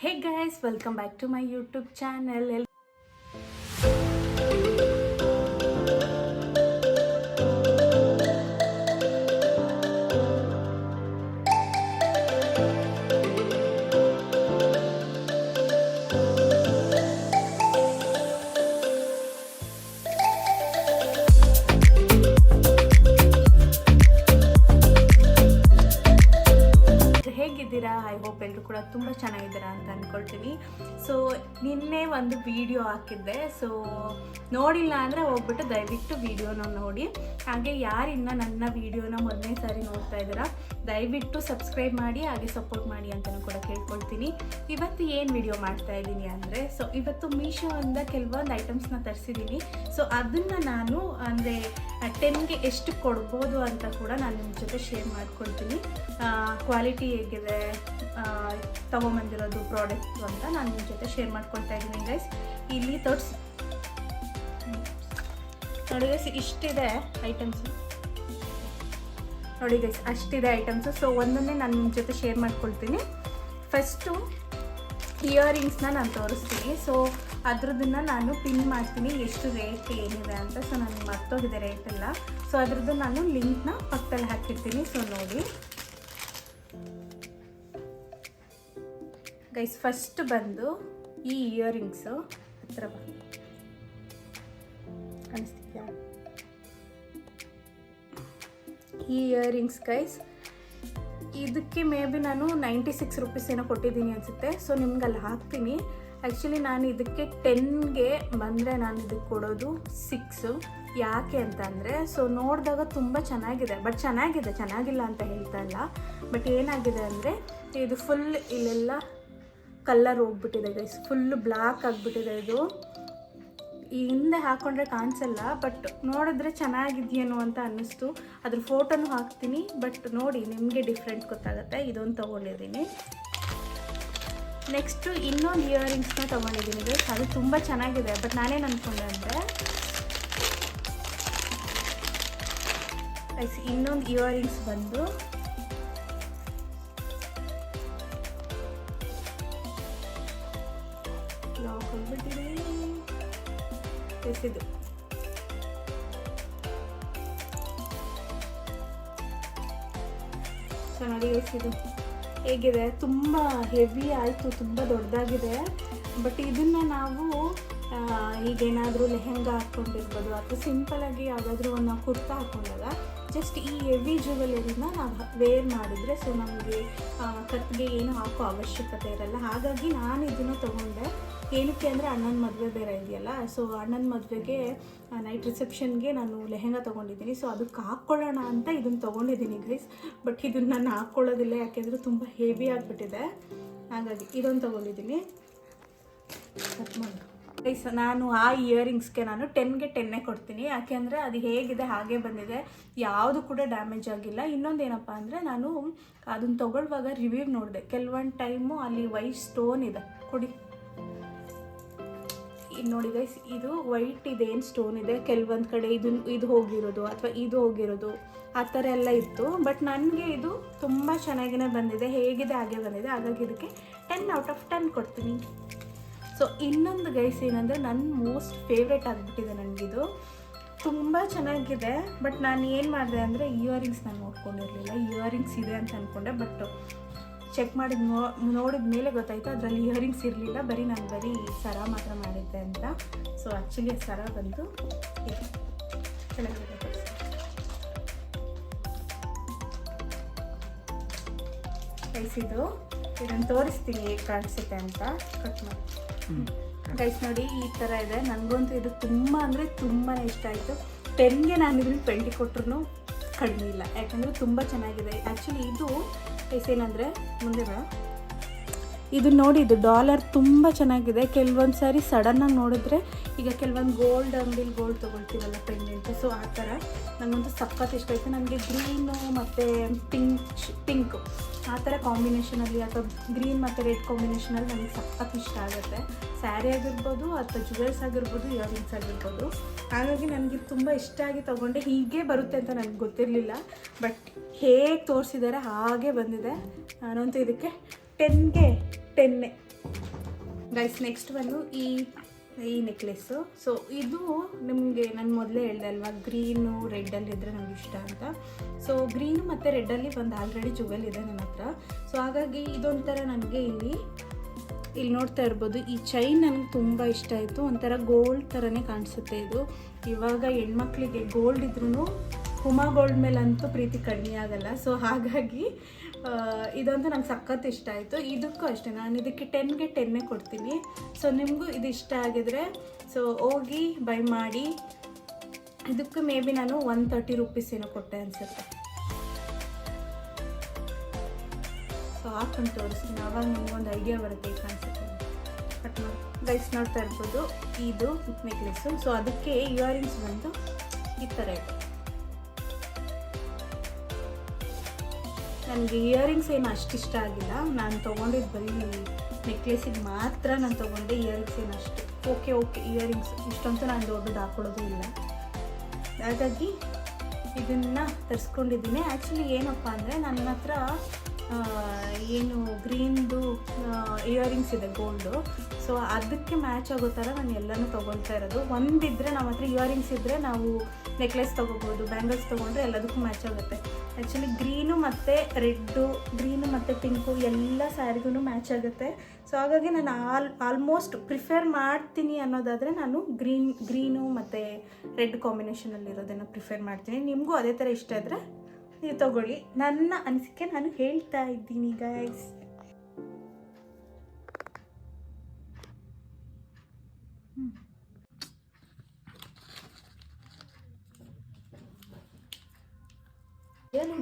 hey guys welcome back to my YouTube channel ಕೂಡ ತುಂಬ ಚೆನ್ನಾಗಿದ್ದೀರಾ ಅಂತ ಅಂದ್ಕೊಳ್ತೀನಿ ಸೊ ನಿನ್ನೆ ಒಂದು ವಿಡಿಯೋ ಹಾಕಿದ್ದೆ. ಸೊ ನೋಡಿಲ್ಲ ಅಂದರೆ ಹೋಗ್ಬಿಟ್ಟು ದಯವಿಟ್ಟು ವಿಡಿಯೋನ ನೋಡಿ. ಹಾಗೆ ಯಾರಿನ್ನ ನನ್ನ ವಿಡಿಯೋನ ಮೊದಲನೇ ಸಾರಿ ನೋಡ್ತಾ ಇದ್ದೀರಾ, ದಯವಿಟ್ಟು ಸಬ್ಸ್ಕ್ರೈಬ್ ಮಾಡಿ, ಹಾಗೆ ಸಪೋರ್ಟ್ ಮಾಡಿ ಅಂತಲೂ ಕೂಡ ಕೇಳ್ಕೊಳ್ತೀನಿ. ಇವತ್ತು ಏನು ವಿಡಿಯೋ ಮಾಡ್ತಾ ಇದ್ದೀನಿ ಅಂದರೆ ಸೊ ಇವತ್ತು ಮೀಶೋಯಿಂದ ಕೆಲವೊಂದು ಐಟಮ್ಸ್ನ ತರಿಸಿದ್ದೀನಿ. ಸೊ ಅದನ್ನು ನಾನು ಅಂದರೆ ಟೆನ್ಗೆ ಎಷ್ಟು ಕೊಡ್ಬೋದು ಅಂತ ಕೂಡ ನಾನು ನಿಮ್ಮ ಜೊತೆ ಶೇರ್ ಮಾಡ್ಕೊಳ್ತೀನಿ. ಕ್ವಾಲಿಟಿ ಹೇಗಿದೆ? ತೊಗೊಂಬಂದಿರೋದು ಪ್ರಾಡಕ್ಟ್ ಅಂತ ನಾನು ನಿಮ್ಮ ಜೊತೆ ಶೇರ್ ಮಾಡ್ಕೊಳ್ತಾ ಇದ್ದೀನಿ ಗೈಸ್ ಇಲ್ಲಿ ತೋರಿಸಿ ನೋಡಿ ಗೈಸ್ ಇಷ್ಟಿದೆ ಐಟಮ್ಸು ನೋಡಿ ಗೈಸ್ ಅಷ್ಟಿದೆ ಐಟಮ್ಸು ಸೊ ಒಂದನ್ನೇ ನಾನು ನಿಮ್ಮ ಜೊತೆ ಶೇರ್ ಮಾಡ್ಕೊಳ್ತೀನಿ. ಫಸ್ಟು ಇಯರಿಂಗ್ಸ್ನ ನಾನು ತೋರಿಸ್ತೀನಿ. ಸೊ ಅದ್ರದ್ದನ್ನ ನಾನು ಪಿನ್ ಮಾಡ್ತೀನಿ, ಎಷ್ಟು ರೇಟ್ ಏನಿದೆ ಅಂತ. ಸೊ ನನಗೆ ಮರ್ತೋಗಿದೆ ರೇಟ್ ಎಲ್ಲ. ಸೊ ಅದ್ರದ್ದು ನಾನು ಲಿಂಕ್ನ ಪಕ್ಕದಲ್ಲಿ ಹಾಕಿರ್ತೀನಿ. ಸೊ ನೋಡಿ. ಗೈಸ್ ಫಸ್ಟ್ ಬಂದು ಈ ಇಯರಿಂಗ್ಸು ಹತ್ರ ಬಂದು ಈ ಇಯರಿಂಗ್ಸ್ ಗೈಸ್ ಇದಕ್ಕೆ ಮೇ ಬಿ ನಾನು ನೈಂಟಿ ಸಿಕ್ಸ್ ರುಪೀಸ್ ಏನೋ ಕೊಟ್ಟಿದ್ದೀನಿ ಅನಿಸುತ್ತೆ. ಸೊ ನಿಮ್ಗೆ ಅಲ್ಲಿ ಹಾಕ್ತೀನಿ. ಆ್ಯಕ್ಚುಲಿ ನಾನು ಇದಕ್ಕೆ ಟೆನ್ಗೆ ಬಂದರೆ ನಾನು ಇದಕ್ಕೆ ಕೊಡೋದು ಸಿಕ್ಸು ಯಾಕೆ ಅಂತಂದರೆ ಸೊ ನೋಡಿದಾಗ ತುಂಬ ಚೆನ್ನಾಗಿದೆ. ಬಟ್ ಚೆನ್ನಾಗಿದೆ, ಚೆನ್ನಾಗಿಲ್ಲ ಅಂತ ಹೇಳ್ತಾ ಇಲ್ಲ. ಬಟ್ ಏನಾಗಿದೆ ಅಂದರೆ, ಇದು ಫುಲ್ ಇಲ್ಲೆಲ್ಲ ಕಲ್ಲರ್ ಹೋಗ್ಬಿಟ್ಟಿದೆ ಗೈಸ್ ಫುಲ್ಲು ಬ್ಲ್ಯಾಕ್ ಆಗಿಬಿಟ್ಟಿದೆ ಇದು. ಈ ಹಿಂದೆ ಹಾಕ್ಕೊಂಡ್ರೆ ಕಾಣಿಸಲ್ಲ ಬಟ್ ನೋಡಿದ್ರೆ ಚೆನ್ನಾಗಿದೆಯೇನು ಅಂತ ಅನ್ನಿಸ್ತು. ಅದ್ರ ಫೋಟೋನು ಹಾಕ್ತೀನಿ ಬಟ್ ನೋಡಿ ನಿಮಗೆ ಡಿಫ್ರೆಂಟ್ ಗೊತ್ತಾಗುತ್ತೆ. ಇದೊಂದು ತೊಗೊಂಡಿದ್ದೀನಿ. ನೆಕ್ಸ್ಟು ಇನ್ನೊಂದು ಇಯರಿಂಗ್ಸ್ನ ತೊಗೊಂಡಿದ್ದೀನಿ ಗೈಸ್ ಅದು ತುಂಬ ಚೆನ್ನಾಗಿದೆ ಬಟ್ ನಾನೇನು ಅಂದ್ಕೊಂಡೆ ಅಂದರೆ. ಗೈಸ್ ಇನ್ನೊಂದು ಇಯರಿಂಗ್ಸ್ ಬಂದು. ಎಸಿದು ಸೊ ನೋಡಿ ಹೇಗಿದೆ? ತುಂಬ ಹೆವಿ ಆಯಿತು, ತುಂಬ ದೊಡ್ಡದಾಗಿದೆ. ಬಟ್ ಇದನ್ನು ನಾವು ಈಗೇನಾದರೂ ಲೆಹೆಂಗಾ ಹಾಕ್ಕೊಂಡಿರ್ಬೋದು ಅಥವಾ ಸಿಂಪಲಾಗಿ ಯಾವುದಾದ್ರೂ ಒಂದು ನಾವು ಕುರ್ತಾ ಹಾಕ್ಕೊಂಡಾಗ ಜಸ್ಟ್ ಈ ಹೆವಿ ಜ್ಯುವೆಲರಿನ ನಾವು ವೇರ್ ಮಾಡಿದರೆ ಸೊ ನಮಗೆ ಕತ್ತಿಗೆ ಏನು ಹಾಕೋ ಅವಶ್ಯಕತೆ ಇರಲ್ಲ. ಹಾಗಾಗಿ ನಾನು ಇದನ್ನು ತೊಗೊಂಡೆ. ಏನಕ್ಕೆ ಅಂದರೆ ಅಣ್ಣನ ಮದುವೆ ಬೇರೆ ಇದೆಯಲ್ಲ ಸೊ ಅಣ್ಣನ ಮದುವೆಗೆ ನೈಟ್ ರಿಸೆಪ್ಷನ್ಗೆ ನಾನು ಲೆಹೆಂಗಾ ತೊಗೊಂಡಿದ್ದೀನಿ. ಸೊ ಅದಕ್ಕೆ ಹಾಕ್ಕೊಳ್ಳೋಣ ಅಂತ ಇದನ್ನು ತೊಗೊಂಡಿದ್ದೀನಿ ಗೈಸ್ ಬಟ್ ಇದನ್ನು ನಾನು ಹಾಕ್ಕೊಳ್ಳೋದಿಲ್ಲ, ಯಾಕೆಂದರೆ ತುಂಬ ಹೆವಿ ಆಗಿಬಿಟ್ಟಿದೆ. ಹಾಗಾಗಿ ಇದೊಂದು ತೊಗೊಂಡಿದ್ದೀನಿ. ಕಟ್ ಮಾಡಿ. ಗೈಸ್ ನಾನು ಆ ಇಯರಿಂಗ್ಸ್ಗೆ ನಾನು ಟೆನ್ಗೆ ಟೆನ್ನೇ ಕೊಡ್ತೀನಿ. ಯಾಕೆಂದರೆ ಅದು ಹೇಗಿದೆ, ಹಾಗೆ ಬಂದಿದೆ. ಯಾವುದು ಕೂಡ ಡ್ಯಾಮೇಜ್ ಆಗಿಲ್ಲ. ಇನ್ನೊಂದು ಏನಪ್ಪ ಅಂದರೆ ನಾನು ಅದನ್ನು ತೊಗೊಳ್ಳುವಾಗ ರಿವ್ಯೂ ನೋಡಿದೆ. ಕೆಲವೊಂದು ಟೈಮು ಅಲ್ಲಿ ವೈಟ್ ಸ್ಟೋನ್ ಇದೆ. ಕೊಡಿ. ಈಗ ನೋಡಿ ಗೈಸ್ ಇದು ವೈಟ್ ಇದೇನು ಸ್ಟೋನ್ ಇದೆ, ಕೆಲವೊಂದು ಕಡೆ ಇದು ಇದು ಹೋಗಿರೋದು ಅಥವಾ ಇದು ಹೋಗಿರೋದು, ಆ ಥರ ಎಲ್ಲ ಇತ್ತು. ಬಟ್ ನನಗೆ ಇದು ತುಂಬ ಚೆನ್ನಾಗಿನೇ ಬಂದಿದೆ, ಹೇಗಿದೆ, ಹಾಗೆ ಬಂದಿದೆ. ಹಾಗಾಗಿ ಇದಕ್ಕೆ ಟೆನ್ ಔಟ್ ಆಫ್ ಟೆನ್ ಕೊಡ್ತೀನಿ. ಸೊ ಇನ್ನೊಂದು ಗೈಸ್ ಏನಂದರೆ ನನ್ನ ಮೋಸ್ಟ್ ಫೇವ್ರೆಟ್ ಆಗಿಬಿಟ್ಟಿದೆ ನನಗಿದು ತುಂಬ ಚೆನ್ನಾಗಿದೆ ಬಟ್ ನಾನು ಏನು ಮಾಡಿದೆ ಅಂದರೆ ಇಯರಿಂಗ್ಸ್ ನಾನು ನೋಡ್ಕೊಂಡಿರಲಿಲ್ಲ. ಇಯರಿಂಗ್ಸ್ ಇದೆ ಅಂತ ಅಂದ್ಕೊಂಡೆ ಬಟ್ ಚೆಕ್ ಮಾಡಿದ ನೋ ನೋಡಿದ ಮೇಲೆ ಗೊತ್ತಾಯಿತು ಅದರಲ್ಲಿ ಇಯರಿಂಗ್ಸ್ ಇರಲಿಲ್ಲ ಬರೀ ನಾನು ಬರೀ ಸರ ಮಾತ್ರ ಮಾಡಿದ್ದೆ ಅಂತ. ಸೊ ಆ್ಯಕ್ಚುಲಿ ಸರ ಬಂದು ಇದೆ ಚೆನ್ನಾಗಿದೆ ಗೈಸ್ ಇದು ಇದನ್ನು ತೋರಿಸ್ತೀನಿ ಹೇಗೆ ಕಾಣಿಸುತ್ತೆ ಅಂತ ಕಟ್ ಮಾಡಿ. ಗೈಸ್ ನೋಡಿ ಈ ಥರ ಇದೆ. ನನಗಂತೂ ಇದು ತುಂಬ ಅಂದರೆ ತುಂಬಾ ಇಷ್ಟ ಆಯಿತು. ಟೆನ್ಗೆ ನಾನು ಇದನ್ನು ಟ್ವೆಂಟಿ ಕೊಟ್ರು ಕಡಿಮೆ ಇಲ್ಲ. ಯಾಕಂದರೆ ತುಂಬ ಚೆನ್ನಾಗಿದೆ. ಆ್ಯಕ್ಚುಲಿ ಇದು ಗೈಸ್ ಏನಂದರೆ, ಮುಂದೆ ಬೇಡ ಇದು ನೋಡಿ, ಇದು ಡಾಲರ್ ತುಂಬ ಚೆನ್ನಾಗಿದೆ. ಕೆಲವೊಂದು ಸಾರಿ ಸಡನ್ನಾಗಿ ನೋಡಿದ್ರೆ, ಈಗ ಕೆಲವೊಂದು ಗೋಲ್ಡ್ ಅಂಗಡಿಲಿ ಗೋಲ್ಡ್ ತೊಗೊಳ್ತೀವಲ್ಲ ಪೆಂಡೆಂಟ್ ಸೊ ಆ ಥರ ನನಗೊಂದು ಸಖತ್ ಇಷ್ಟ ಆಯಿತು. ನನಗೆ ಗ್ರೀನು ಮತ್ತು ಪಿಂಕ್ ಪಿಂಕ್ ಆ ಥರ ಕಾಂಬಿನೇಷನಲ್ಲಿ ಅಥವಾ ಗ್ರೀನ್ ಮತ್ತು ರೆಡ್ ಕಾಂಬಿನೇಷನಲ್ಲಿ ನನಗೆ ಸಖತ್ ಇಷ್ಟ ಆಗುತ್ತೆ. ಸ್ಯಾರಿ ಆಗಿರ್ಬೋದು, ಅಥವಾ ಜುವೆಲ್ಸ್ ಆಗಿರ್ಬೋದು ಇಯರಿಂಗ್ಸ್ ಆಗಿರ್ಬೋದು. ಹಾಗಾಗಿ ನನಗೆ ತುಂಬ ಇಷ್ಟ ಆಗಿ ತೊಗೊಂಡೆ. ಹೀಗೆ ಬರುತ್ತೆ ಅಂತ ನನಗೆ ಗೊತ್ತಿರಲಿಲ್ಲ. ಬಟ್ ಹೇಗೆ ತೋರಿಸಿದ್ದಾರೆ ಹಾಗೆ ಬಂದಿದೆ. ನಾನಂತೂ ಇದಕ್ಕೆ ಟೆನ್ಗೆ ಟೆನ್ನೆ. ಗೈಸ್ ನೆಕ್ಸ್ಟ್ ಬಂದು ಈ ಈ ನೆಕ್ಲೆಸ್ಸು ಸೊ ಇದು ನಿಮಗೆ ನಾನು ಮೊದಲೇ ಹೇಳ್ದೆ ಅಲ್ವಾ ಗ್ರೀನು ರೆಡ್ಡಲ್ಲಿ ಇದ್ದರೆ ನನಗೆ ಇಷ್ಟ ಅಂತ. ಸೊ ಗ್ರೀನು ಮತ್ತು ರೆಡ್ಡಲ್ಲಿ ಒಂದು ಆಲ್ರೆಡಿ ಜುವೆಲ್ ಇದೆ ನನ್ನ ಹತ್ರ. ಸೊ ಹಾಗಾಗಿ ಇದೊಂಥರ ನನಗೆ ಇಲ್ಲಿ ಇಲ್ಲಿ ನೋಡ್ತಾ ಇರ್ಬೋದು. ಈ ಚೈನ್ ನನಗೆ ತುಂಬ ಇಷ್ಟ ಆಯಿತು. ಒಂಥರ ಗೋಲ್ಡ್ ಥರನೇ ಕಾಣಿಸುತ್ತೆ ಇದು. ಇವಾಗ ಹೆಣ್ಮಕ್ಳಿಗೆ ಗೋಲ್ಡ್ ಇದ್ರೂ ಹುಮಾ ಗೋಲ್ಡ್ ಮೇಲಂತೂ ಪ್ರೀತಿ ಕಡಿಮೆ ಆಗಲ್ಲ. ಸೊ ಹಾಗಾಗಿ ಇದಂತೂ ನಂಗೆ ಸಖತ್ ಇಷ್ಟ ಆಯಿತು. ಇದಕ್ಕೂ ಅಷ್ಟೇ, ನಾನು ಇದಕ್ಕೆ ಟೆನ್ಗೆ ಟೆನ್ನೇ ಕೊಡ್ತೀನಿ. ಸೊ ನಿಮಗೂ ಇದು ಇಷ್ಟ ಆಗಿದ್ರೆ ಸೊ ಹೋಗಿ ಬೈ ಮಾಡಿ. ಇದಕ್ಕೆ ಮೇ ಬಿ ನಾನು ಒನ್ ತರ್ಟಿ ರುಪೀಸ್ ಏನೋ ಕೊಟ್ಟೆ ಅನಿಸುತ್ತೆ. ಸೊ ಹಾಕೊಂಡು ತೋರಿಸ್ತೀನಿ. ಆವಾಗ ನಿಮ್ಗೊಂದು ಐಡಿಯಾ ಬರುತ್ತೆ ಈಗ ಬಟ್ ಕಟ್ ಗೈಸ್ ನೋಡ್ತಾ ಇರ್ಬೋದು, ಇದು ನೆಕ್ಲೆಸ್ಸು ಸೊ ಅದಕ್ಕೆ ಇಯರಿಂಗ್ಸ್ ಬಂದು ಈ ಥರ ಇದೆ. ನನಗೆ ಇಯರಿಂಗ್ಸ್ ಏನು ಅಷ್ಟು ಇಷ್ಟ ಆಗಿಲ್ಲ. ನಾನು ತೊಗೊಂಡಿದ್ದು ಬರೀ ನೆಕ್ಲೆಸಿಗೆ ಮಾತ್ರ ನಾನು ತೊಗೊಂಡೆ ಇಯರಿಂಗ್ಸ್ ಏನು ಅಷ್ಟು. ಓಕೆ ಓಕೆ ಇಯರಿಂಗ್ಸ್ ಇಷ್ಟಂತೂ ನಾನು ದೊಡ್ಡದು ಹಾಕೊಳ್ಳೋದು ಇಲ್ಲ. ಹಾಗಾಗಿ ಇದನ್ನು ತರಿಸ್ಕೊಂಡಿದ್ದೀನಿ. ಆ್ಯಕ್ಚುಲಿ ಏನಪ್ಪ ಅಂದರೆ ನನ್ನ ಹತ್ರ ಏನು ಗ್ರೀನ್ದು ಇಯರಿಂಗ್ಸ್ ಇದೆ ಗೋಲ್ಡು ಸೊ ಅದಕ್ಕೆ ಮ್ಯಾಚ್ ಆಗೋ ಥರ ನಾನು ಎಲ್ಲನೂ ತೊಗೊಳ್ತಾ ಇರೋದು. ಒಂದಿದ್ದರೆ ನಮ್ಮ ಹತ್ರ ಇಯರಿಂಗ್ಸ್ ಇದ್ದರೆ ನಾವು ನೆಕ್ಲೆಸ್ ತೊಗೋಬೋದು ಬ್ಯಾಂಗಲ್ಸ್ ತೊಗೊಂಡ್ರೆ ಎಲ್ಲದಕ್ಕೂ ಮ್ಯಾಚ್ ಆಗುತ್ತೆ. ಆ್ಯಕ್ಚುಲಿ ಗ್ರೀನು ಮತ್ತು ರೆಡ್ಡು, ಗ್ರೀನು ಮತ್ತು ಪಿಂಕು ಎಲ್ಲ ಸ್ಯಾರಿಗೂ ಮ್ಯಾಚ್ ಆಗುತ್ತೆ. ಸೊ ಹಾಗಾಗಿ ನಾನು ಆಲ್, ಆಲ್ಮೋಸ್ಟ್ ಪ್ರಿಫೇರ್ ಮಾಡ್ತೀನಿ ಅನ್ನೋದಾದರೆ ನಾನು ಗ್ರೀನ್, ಗ್ರೀನು ಮತ್ತು ರೆಡ್ ಕಾಂಬಿನೇಷನಲ್ಲಿರೋದನ್ನು ಪ್ರಿಫೇರ್ ಮಾಡ್ತೀನಿ. ನಿಮಗೂ ಅದೇ ಥರ ಇಷ್ಟ ಆದರೆ ನೀವು ತಗೊಳ್ಳಿ. ನನ್ನ ಅನಿಸಿಕೆ ನಾನು ಹೇಳ್ತಾ ಇದ್ದೀನಿ ಗೈಸ್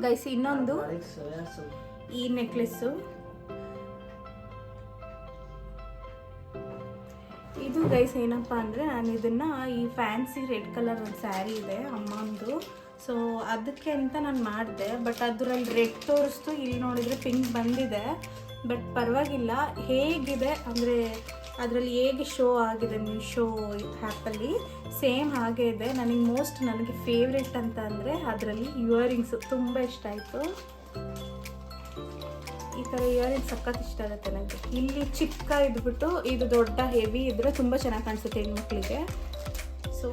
ಗೈಸ್ ಇನ್ನೊಂದು ಈ ನೆಕ್ಲೆಸ್ಸು ಇದು ಗೈಸ್ ಏನಪ್ಪ ಅಂದರೆ ನಾನು ಇದನ್ನು ಈ ಫ್ಯಾನ್ಸಿ ರೆಡ್ ಕಲರ್ ಒಂದು ಸ್ಯಾರಿ ಇದೆ ಅಮ್ಮಂದು. ಸೊ ಅದಕ್ಕೆ ಅಂತ ನಾನು ಮಾಡಿದೆ ಬಟ್ ಅದರಲ್ಲಿ ರೆಡ್ ತೋರಿಸ್ತು. ಇಲ್ಲಿ ನೋಡಿದರೆ ಪಿಂಕ್ ಬಂದಿದೆ ಬಟ್ ಪರವಾಗಿಲ್ಲ. ಹೇಗಿದೆ ಅಂದರೆ ಅದರಲ್ಲಿ ಹೇಗೆ ಶೋ ಆಗಿದೆ ಮೀಶೋ ಆ್ಯಪಲ್ಲಿ ಸೇಮ್ ಹಾಗೆ ಇದೆ. ನನಗೆ ಮೋಸ್ಟ್ ನನಗೆ ಫೇವ್ರೆಟ್ ಅಂತ ಅಂದರೆ ಅದರಲ್ಲಿ ಇಯರಿಂಗ್ಸು ತುಂಬ ಇಷ್ಟ ಆಯಿತು. ಈ ಥರ ಇಯರಿಂಗ್ಸ್ ಸಖತ್ ಇಷ್ಟ ಆಗುತ್ತೆ ನನಗೆ ಇಲ್ಲಿ ಚಿಕ್ಕ ಇದ್ಬಿಟ್ಟು ಇದು ದೊಡ್ಡ ಹೆವಿ ಇದ್ದರೆ ತುಂಬ ಚೆನ್ನಾಗಿ ಕಾಣಿಸುತ್ತೆ ಹೆಣ್ಮಕ್ಳಿಗೆ. ಸೊ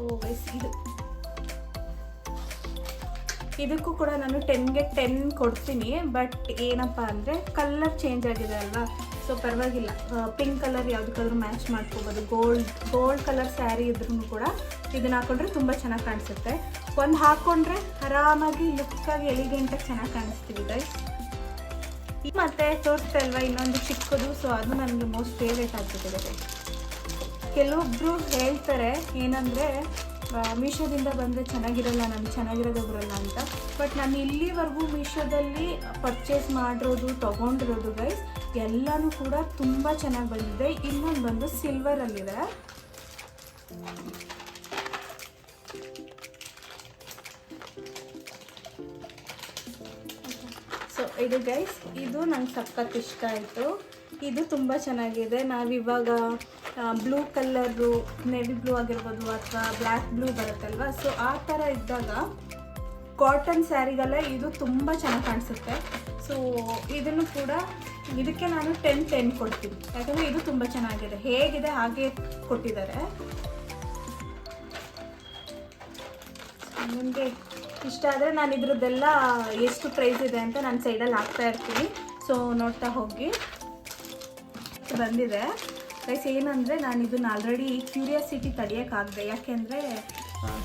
ಇದು. ಇದಕ್ಕೂ ಕೂಡ ನಾನು ಟೆನ್ಗೆ ಟೆನ್ ಕೊಡ್ತೀನಿ. ಬಟ್ ಏನಪ್ಪ ಅಂದರೆ ಕಲ್ಲರ್ ಚೇಂಜ್ ಆಗಿದೆ ಅಲ್ವಾ? ಸೊ ಪರವಾಗಿಲ್ಲ. ಪಿಂಕ್ ಕಲರ್ ಯಾವುದಕ್ಕಾದ್ರೂ ಮ್ಯಾಚ್ ಮಾಡ್ಕೋಬೋದು. ಗೋಲ್ಡ್ ಗೋಲ್ಡ್ ಕಲರ್ ಸ್ಯಾರಿ ಇದ್ರೂ ಕೂಡ ಇದನ್ನ ಹಾಕೊಂಡ್ರೆ ತುಂಬ ಚೆನ್ನಾಗಿ ಕಾಣಿಸುತ್ತೆ. ಒಂದು ಹಾಕ್ಕೊಂಡ್ರೆ ಆರಾಮಾಗಿ ಲುಕ್ಕಾಗಿ ಎಲಿಗೆಂಟಾಗಿ ಚೆನ್ನಾಗಿ ಕಾಣಿಸ್ತೀವಿ ಗೈಸ್ ಮತ್ತೆ ತೋರಿಸ್ತಾ ಇಲ್ವಾ ಇನ್ನೊಂದು ಚಿಕ್ಕದು. ಸೊ ಅದು ನನಗೆ ಮೋಸ್ಟ್ ಫೇವ್ರೇಟ್ ಆಗ್ಬಿಟ್ಟಿದೆ ಕೆಲವೊಬ್ರು ಹೇಳ್ತಾರೆ, ಏನಂದರೆ ಮೀಶೋದಿಂದ ಬಂದರೆ ಚೆನ್ನಾಗಿರಲ್ಲ ನಮ್ಗೆ ಚೆನ್ನಾಗಿರೋದು ಬರಲ್ಲ ಅಂತ. ಬಟ್ ನಾನು ಇಲ್ಲಿವರೆಗೂ ಮೀಶೋದಲ್ಲಿ ಪರ್ಚೇಸ್ ಮಾಡಿರೋದು, ತೊಗೊಂಡಿರೋದು ಗೈಸ್ ಎಲ್ಲನೂ ಕೂಡ ತುಂಬ ಚೆನ್ನಾಗಿ ಬಂದಿದೆ. ಇನ್ನೊಂದು ಬಂದು ಸಿಲ್ವರಲ್ಲಿದೆ ಸೊ ಇದು ಗೈಸ್ ಇದು ನಂಗೆ ಸಖತ್ ಇಷ್ಟ ಆಯಿತು. ಇದು ತುಂಬ ಚೆನ್ನಾಗಿದೆ. ನಾವಿವಾಗ ಬ್ಲೂ ಕಲ್ಲರು ನೆವಿ ಬ್ಲೂ ಆಗಿರ್ಬೋದು ಅಥವಾ ಬ್ಲ್ಯಾಕ್ ಬ್ಲೂ ಬರುತ್ತಲ್ವ? ಸೊ ಆ ಥರ ಇದ್ದಾಗ ಕಾಟನ್ ಸ್ಯಾರಿಗೆಲ್ಲ ಇದು ತುಂಬ ಚೆನ್ನಾಗಿ ಕಾಣಿಸುತ್ತೆ. ಸೊ ಇದನ್ನು ಕೂಡ ಇದಕ್ಕೆ ನಾನು ಟೆನ್ ಟೆನ್ ಕೊಡ್ತೀನಿ. ಯಾಕಂದರೆ ಇದು ತುಂಬ ಚೆನ್ನಾಗಿದೆ. ಹೇಗಿದೆ, ಹಾಗೆ ಕೊಟ್ಟಿದ್ದಾರೆ. ನಿಮಗೆ ಇಷ್ಟ ಆದರೆ ನಾನು ಇದ್ರದ್ದೆಲ್ಲ ಎಷ್ಟು ಪ್ರೈಸ್ ಇದೆ ಅಂತ ನಾನು ಸೈಡಲ್ಲಿ ಹಾಕ್ತಾ ಇರ್ತೀನಿ. ಸೊ ನೋಡ್ತಾ ಹೋಗಿ. ಬಂದಿದೆ. ಗೈಸ್ ಏನಂದರೆ ನಾನು ಇದನ್ನು ಆಲ್ರೆಡಿ ಕ್ಯೂರಿಯಾಸಿಟಿ ತಡಿಯೋಕ್ಕಾಗದೆ ಯಾಕೆಂದರೆ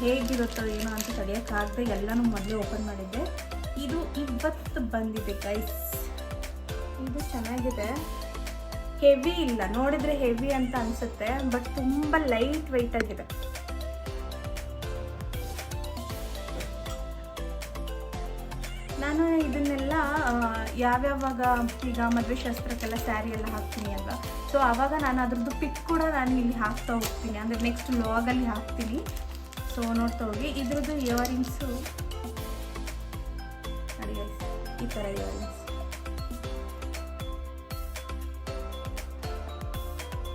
ಹೇಗಿರುತ್ತೋ ಏನೋ ಅಂತ ತಡೆಯೋಕ್ಕಾಗದೆ ಎಲ್ಲನೂ ಮೊದಲೇ ಓಪನ್ ಮಾಡಿದ್ದೆ. ಇದು ಇವತ್ತು ಬಂದಿದೆ ಗೈಸ್ ಇದು ಚೆನ್ನಾಗಿದೆ. ಹೆವಿ ಇಲ್ಲ. ನೋಡಿದರೆ ಹೆವಿ ಅಂತ ಅನಿಸುತ್ತೆ ಬಟ್ ತುಂಬ ಲೈಟ್ ವೆಯ್ಟ್ ಆಗಿದೆ. ನಾನು ಇದನ್ನೆಲ್ಲ ಯಾವ್ಯಾವಾಗ ಈಗ ಮದುವೆ ಶಾಸ್ತ್ರಕ್ಕೆಲ್ಲ ಸ್ಯಾರಿ ಎಲ್ಲ ಹಾಕ್ತೀನಿ ಅಲ್ವಾ? ಸೊ ಆವಾಗ ನಾನು ಅದ್ರದ್ದು ಪಿಕ್ ಕೂಡ ನಾನು ಇಲ್ಲಿ ಹಾಕ್ತಾ ಹೋಗ್ತೀನಿ. ಅಂದರೆ ನೆಕ್ಸ್ಟ್ ಲಾಗಲ್ಲಿ ಹಾಕ್ತೀನಿ. ಸೊ ನೋಡ್ತಾ ಹೋಗಿ. ಇದ್ರದ್ದು ಇಯರಿಂಗ್ಸು ಈ ಥರ ಇಯರಿಂಗ್ಸ್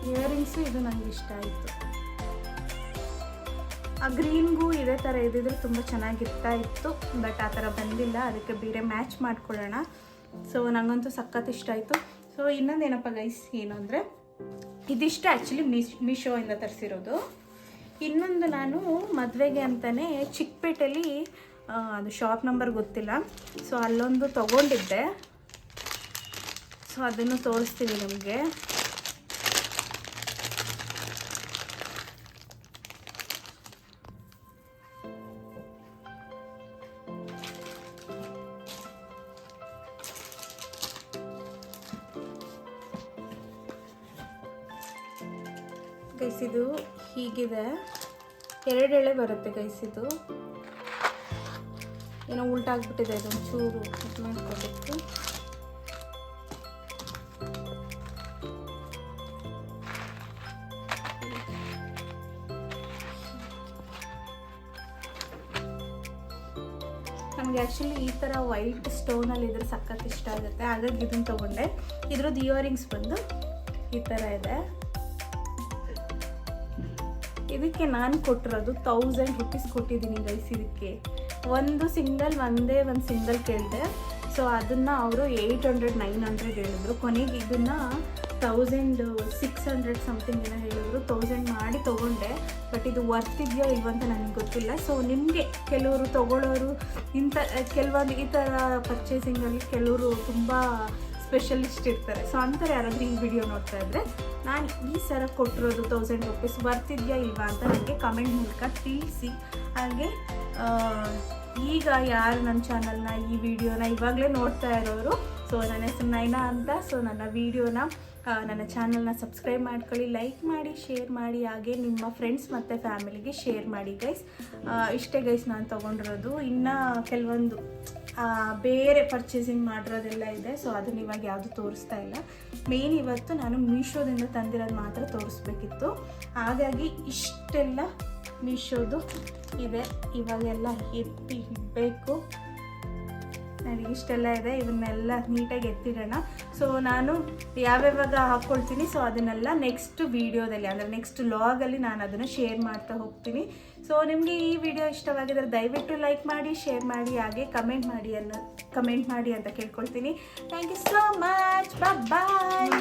ಇಯರಿಂಗ್ಸು ಇದು ನನಗೆ ಇಷ್ಟ ಆಯಿತು. ಆ ಗ್ರೀನ್ಗೂ ಇದೇ ಥರ ಇದ್ದಿದ್ರೆ ತುಂಬ ಚೆನ್ನಾಗಿರ್ತಾ ಇತ್ತು, ಬಟ್ ಆ ಥರ ಬಂದಿಲ್ಲ, ಅದಕ್ಕೆ ಬೇರೆ ಮ್ಯಾಚ್ ಮಾಡ್ಕೊಳ್ಳೋಣ. ಸೊ ನನಗಂತೂ ಸಖತ್ ಇಷ್ಟ ಆಯಿತು. ಸೊ ಇನ್ನೊಂದೇನಪ್ಪ ಗೈಸ್ ಏನು ಅಂದರೆ, ಇದಿಷ್ಟು ಆ್ಯಕ್ಚುಲಿ ಮಿಶ್, ಮೀಶೋಯಿಂದ ತರಿಸಿರೋದು. ಇನ್ನೊಂದು ನಾನು ಮದುವೆಗೆ ಅಂತಲೇ ಚಿಕ್ಕಪೇಟೆಯಲ್ಲಿ ಅದು ಶಾಪ್ ನಂಬರ್ ಗೊತ್ತಿಲ್ಲ. ಸೊ ಅಲ್ಲೊಂದು ತಗೊಂಡಿದ್ದೆ. ಸೊ ಅದನ್ನು ತೋರಿಸ್ತೀವಿ ನಿಮಗೆ. ಗೈಸ್ ಇದು ಹೀಗಿದೆ. ಎರಡು ಎಳೆ ಬರುತ್ತೆ ಗೈಸ್ ಇದು. ಏನೋ ಉಲ್ಟಾಗ್ಬಿಟ್ಟಿದೆ ಇದೊಂದು ಚೂರು ಮಾಡ್ಕೋಬೇಕು ಮಾಡ್ಕೊಬೇಕು ನಮಗೆ ಆ್ಯಕ್ಚುಲಿ ಈ ಥರ ವೈಟ್ ಸ್ಟೋನಲ್ಲಿ ಇದ್ರೆ ಸಖತ್ ಇಷ್ಟ ಆಗುತ್ತೆ. ಹಾಗಾಗಿ ಇದನ್ನು ತೊಗೊಂಡೆ. ಇದ್ರದ್ದು ಇಯರಿಂಗ್ಸ್ ಬಂದು ಈ ಥರ ಇದೆ. ಇದಕ್ಕೆ ನಾನು ಕೊಟ್ಟಿರೋದು ತೌಸಂಡ್ ರುಪೀಸ್ ಕೊಟ್ಟಿದ್ದೀನಿ ಗೈಸ್ ಇದಕ್ಕೆ. ಒಂದು ಸಿಂಗಲ್ ಒಂದೇ ಒಂದು ಸಿಂಗಲ್ ಕೇಳಿದೆ. ಸೊ ಅದನ್ನು ಅವರು ಏಯ್ಟ್ ಹಂಡ್ರೆಡ್ ನೈನ್ ಹಂಡ್ರೆಡ್ ಹೇಳಿದ್ರು. ಕೊನೆಗೆ ಇದನ್ನು ತೌಸಂಡ್ ಸಿಕ್ಸ್ ಹಂಡ್ರೆಡ್ ಸಮಥಿಂಗ್ ಏನೋ ಹೇಳಿದ್ರು. ತೌಸಂಡ್ ಮಾಡಿ ತೊಗೊಂಡೆ. ಬಟ್ ಇದು ವರ್ತ್ ಇದೆಯೋ ಇಲ್ವಂತ ನನಗೆ ಗೊತ್ತಿಲ್ಲ. ಸೊ ನಿಮಗೆ ಕೆಲವರು ತೊಗೊಳ್ಳೋರು ಇಂಥ ಕೆಲವೊಂದು ಈ ಥರ ಪರ್ಚೇಸಿಂಗಲ್ಲಿ ಕೆಲವರು ತುಂಬ ಸ್ಪೆಷಲಿಸ್ಟ್ ಇರ್ತಾರೆ. ಸೊ ಅಂತಾರೆ ಯಾರಾದರೂ ಈ ವಿಡಿಯೋ ನೋಡ್ತಾ ಇದ್ದರೆ ನಾನು ಈ ಸರ ಕೊಟ್ಟಿರೋದು ತೌಸಂಡ್ ರುಪೀಸ್ ಬರ್ತಿದೆಯಾ ಇಲ್ವಾ ಅಂತ ನನಗೆ ಕಮೆಂಟ್ ಮೂಲಕ ತಿಳಿಸಿ. ಹಾಗೆ ಈಗ ಯಾರು ನನ್ನ ಚಾನಲ್ನ ಈ ವಿಡಿಯೋನ ಇವಾಗಲೇ ನೋಡ್ತಾ ಇರೋರು ಸೊ ನನ್ನ ಹೆಸರು ನೈನಾ ಅಂತ ಸೊ ನನ್ನ ವಿಡಿಯೋನ ನನ್ನ ಚಾನಲ್ನ ಸಬ್ಸ್ಕ್ರೈಬ್ ಮಾಡ್ಕೊಳ್ಳಿ, ಲೈಕ್ ಮಾಡಿ, ಶೇರ್ ಮಾಡಿ, ಹಾಗೆ ನಿಮ್ಮ ಫ್ರೆಂಡ್ಸ್ ಮತ್ತು ಫ್ಯಾಮಿಲಿಗೆ ಶೇರ್ ಮಾಡಿ ಗೈಸ್ ಇಷ್ಟೇ ಗೈಸ್ ನಾನು ತೊಗೊಂಡಿರೋದು. ಇನ್ನು ಕೆಲವೊಂದು ಬೇರೆ ಪರ್ಚೇಸಿಂಗ್ ಮಾಡಿರೋದೆಲ್ಲ ಇದೆ ಸೊ ಅದನ್ನ ಇವಾಗ ಯಾವುದು ತೋರಿಸ್ತಾ ಇಲ್ಲ. ಮೇನ್ ಇವತ್ತು ನಾನು ಮೀಶೋದಿಂದ ತಂದಿರೋದು ಮಾತ್ರ ತೋರಿಸ್ಬೇಕಿತ್ತು. ಹಾಗಾಗಿ ಇಷ್ಟೆಲ್ಲ ಮೀಶೋದು ಇದೆ. ಇವಾಗೆಲ್ಲ ಎತ್ತಿ ಇಡಬೇಕು. ನನಗೆ ಇಷ್ಟೆಲ್ಲ ಇದೆ ಇವನ್ನೆಲ್ಲ ನೀಟಾಗಿ ಎತ್ತಿಡೋಣ. ಸೊ ನಾನು ಯಾವ್ಯಾವಾಗ ಹಾಕ್ಕೊಳ್ತೀನಿ ಸೊ ಅದನ್ನೆಲ್ಲ ನೆಕ್ಸ್ಟ್ ವೀಡಿಯೋದಲ್ಲಿ ಅಂದರೆ ನೆಕ್ಸ್ಟ್ ಲಾಗಲ್ಲಿ ನಾನು ಅದನ್ನು ಶೇರ್ ಮಾಡ್ತಾ ಹೋಗ್ತೀನಿ. ಸೊ ನಿಮಗೆ ಈ ವಿಡಿಯೋ ಇಷ್ಟವಾಗಿದ್ದರೆ ದಯವಿಟ್ಟು ಲೈಕ್ ಮಾಡಿ ಶೇರ್ ಮಾಡಿ, ಹಾಗೆ ಕಮೆಂಟ್ ಮಾಡಿ ಅನ್ನೋ ಕಮೆಂಟ್ ಮಾಡಿ ಅಂತ ಕೇಳ್ಕೊಳ್ತೀನಿ. Thank you so much bye